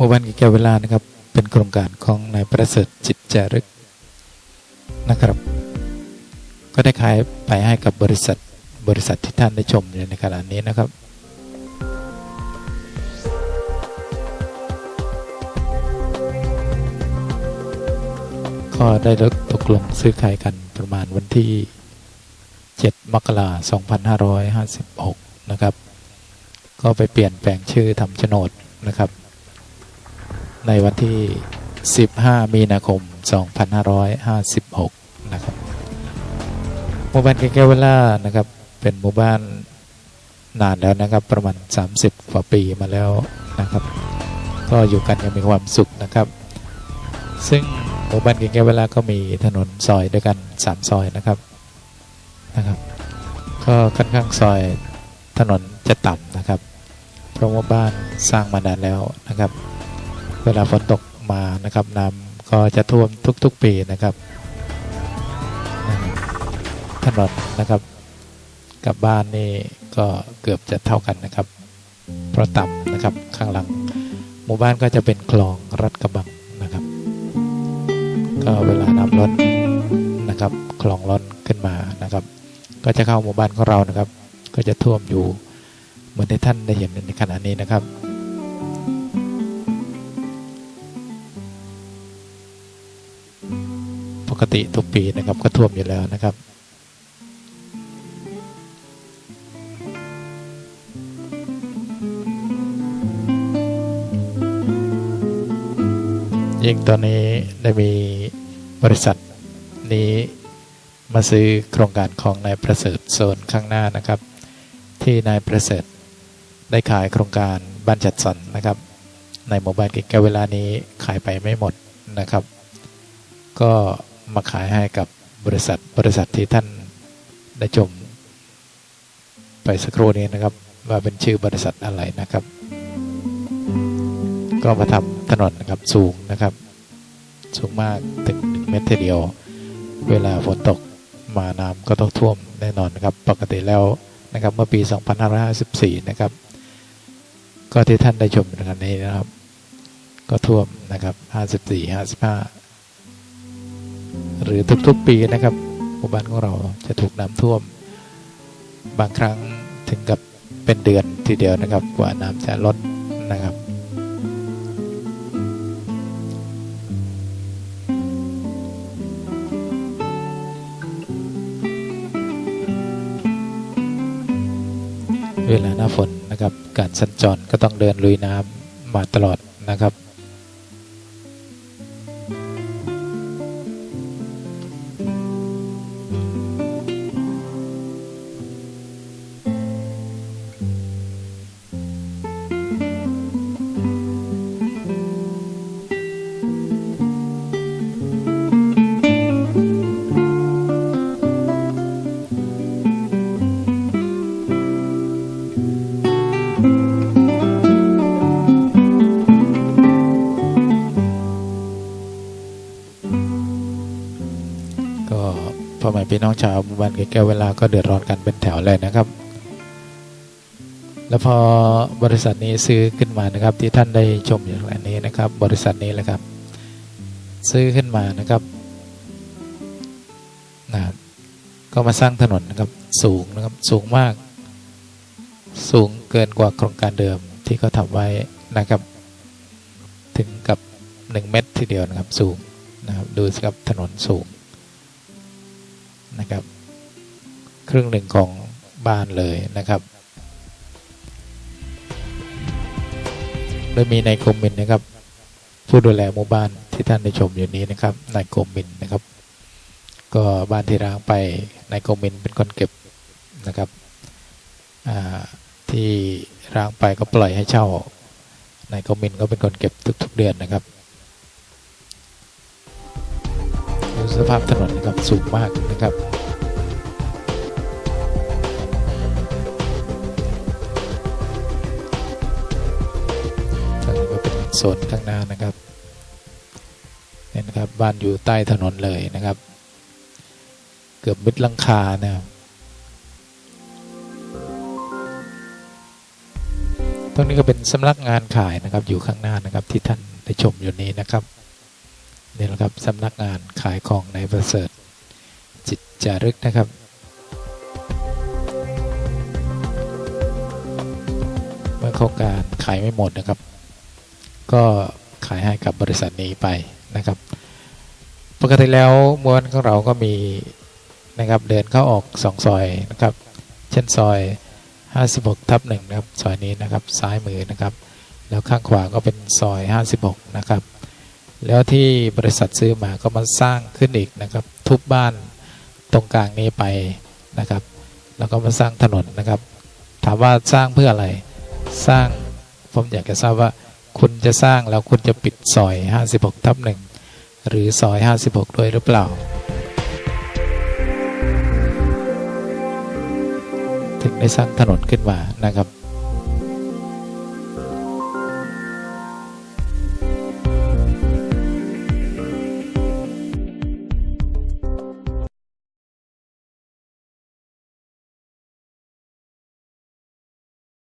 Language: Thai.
หมู่บ้านกิจแก้วเวลานะครับ เป็นโครงการของนายประเสริฐจิตจารึกนะครับ ก็ได้ขายไปให้กับบริษัทบริษัทที่ท่านได้ชมในขณะนี้นะครับก็ได้ตกลงซื้อขายกันประมาณวันที่ 7 มกราคม 2556 นะครับ ก็ไปเปลี่ยนแปลงชื่อทำโฉนดนะครับ ในวันที่ 15 มีนาคม 2556 นะครับ หมู่บ้านแก้วเวลานะครับ เป็นหมู่บ้านนานแล้วนะครับ ประมาณ 30 กว่าปีมาแล้วนะครับ ก็อยู่กันยังมีความสุขนะครับ ซึ่งหมู่บ้านแก้วเวลาก็มีถนนซอยด้วยกัน 3 ซอยนะครับนะครับ ก็ค่อนข้างซอยถนนจะต่ำนะครับ เพราะว่าบ้านสร้างมานานแล้วนะครับ เวลาฝนตกมานะครับน้ำก็จะท่วมทุก ๆ ปีนะครับถนนนะครับ กับบ้านนี่ก็เกือบจะเท่ากันนะครับ เพราะต่ำนะครับข้างหลัง หมู่บ้านก็จะเป็นคลองรัดกระบังนะครับ ก็เวลาน้ำล้นนะครับคลองล้นขึ้นมานะครับ ก็จะเข้าหมู่บ้านของเรานะครับ ก็จะท่วมอยู่เหมือนที่ท่านได้เห็นในขณะนี้นะครับ กติทุกปีนะครับ ก็ท่วมอยู่แล้วนะครับยิ่งตอนนี้ได้มีบริษัทนี้มาซื้อโครงการของนายประเสริฐโซนข้างหน้านะครับ ที่นายประเสริฐได้ขายโครงการบ้านจัดสรรนะครับ ในหมู่บ้านกิจแก้วเวลานี้ขายไปไม่หมดนะครับ ก็ มาขายให้กับบริษัทบริษัทที่ท่านได้ชมไปสักครู่นี้นะครับ ว่าเป็นชื่อบริษัทอะไรนะครับ ก็มาทำถนนนะครับสูงนะครับ สูงมากถึงหนึ่งเมตรเดียว เวลาฝนตกมาน้ำก็ต้องท่วมแน่นอนนะครับ ปกติแล้วนะครับเมื่อปี 2554 นะครับ ก็ที่ท่านได้ชมในครั้งนี้นะครับ ก็ท่วมนะครับ 54 55 หรือทุกๆปีนะครับหมู่บ้านของเราจะถูกน้ำท่วม บางครั้งถึงกับเป็นเดือนทีเดียวนะครับ กว่าน้ำจะลดนะครับ เวลาหน้าฝนนะครับ การสัญจรก็ต้องเดินลุยน้ำมาตลอดนะครับ พี่น้องชาวหมู่บ้านแก้วเวลาก็เดือดร้อนกันเป็นแถวเลยนะครับ แล้วพอบริษัทนี้ซื้อขึ้นมานะครับ ที่ท่านได้ชมอยู่อันนี้นะครับ บริษัทนี้แหละครับ ซื้อขึ้นมานะครับนะก็มาสร้างถนนนะครับสูงนะครับสูงมาก สูงเกินกว่าโครงการเดิมที่เขาทำไว้นะครับ ถึงกับหนึ่งเมตรทีเดียวนะครับสูงนะครับดูสิครับถนนสูง นะครับ ครึ่งหนึ่งของบ้านเลยนะครับโดยมีนายกรมมินนะครับ ผู้ดูแลหมู่บ้านที่ท่านได้ชมอยู่นี้นะครับนายกรมมินนะครับ ก็บ้านที่ร้างไปนายกรมมินเป็นคนเก็บนะครับที่ร้างไปก็ปล่อยให้เช่านายกรมมินก็เป็นคนเก็บทุกๆเดือนนะครับ สภาพถนนนะครับสูงมากนะครับนี้ก็เป็นโซนข้างหน้านะครับเนี่ยนะครับบ้านอยู่ใต้ถนนเลยนะครับ เกือบมิดลังคานะครับตรงนี้ก็เป็นสำนักงานขายนะครับอยู่ข้างหน้านะครับที่ท่านได้ชมอยู่นี้นะครับ นี่แหละครับสำนักงานขายของในประเสริฐ จิตจารึกนะครับเมื่อโครงการขายไม่หมดนะครับ ก็ขายให้กับบริษัทนี้ไปนะครับ ปกติแล้วม้วนของเราก็มีนะครับเดินเข้าออกสองซอยนะครับ เช่นซอย 56ทับหนึ่งนะครับซอยนี้นะครับซ้ายมือนะครับ แล้วข้างขวาก็เป็นซอย 56 นะครับ แล้วที่บริษัทซื้อมาก็มาสร้างขึ้นอีกนะครับ ทุบบ้านตรงกลางนี้ไปนะครับ แล้วก็มาสร้างถนนนะครับ ถามว่าสร้างเพื่ออะไรสร้างผมอยากจะทราบว่าคุณจะสร้างแล้วคุณจะปิดซอย 56ทับหนึ่งหรือซอย 56 ด้วยหรือเปล่า ถึงได้สร้างถนนขึ้นมานะครับ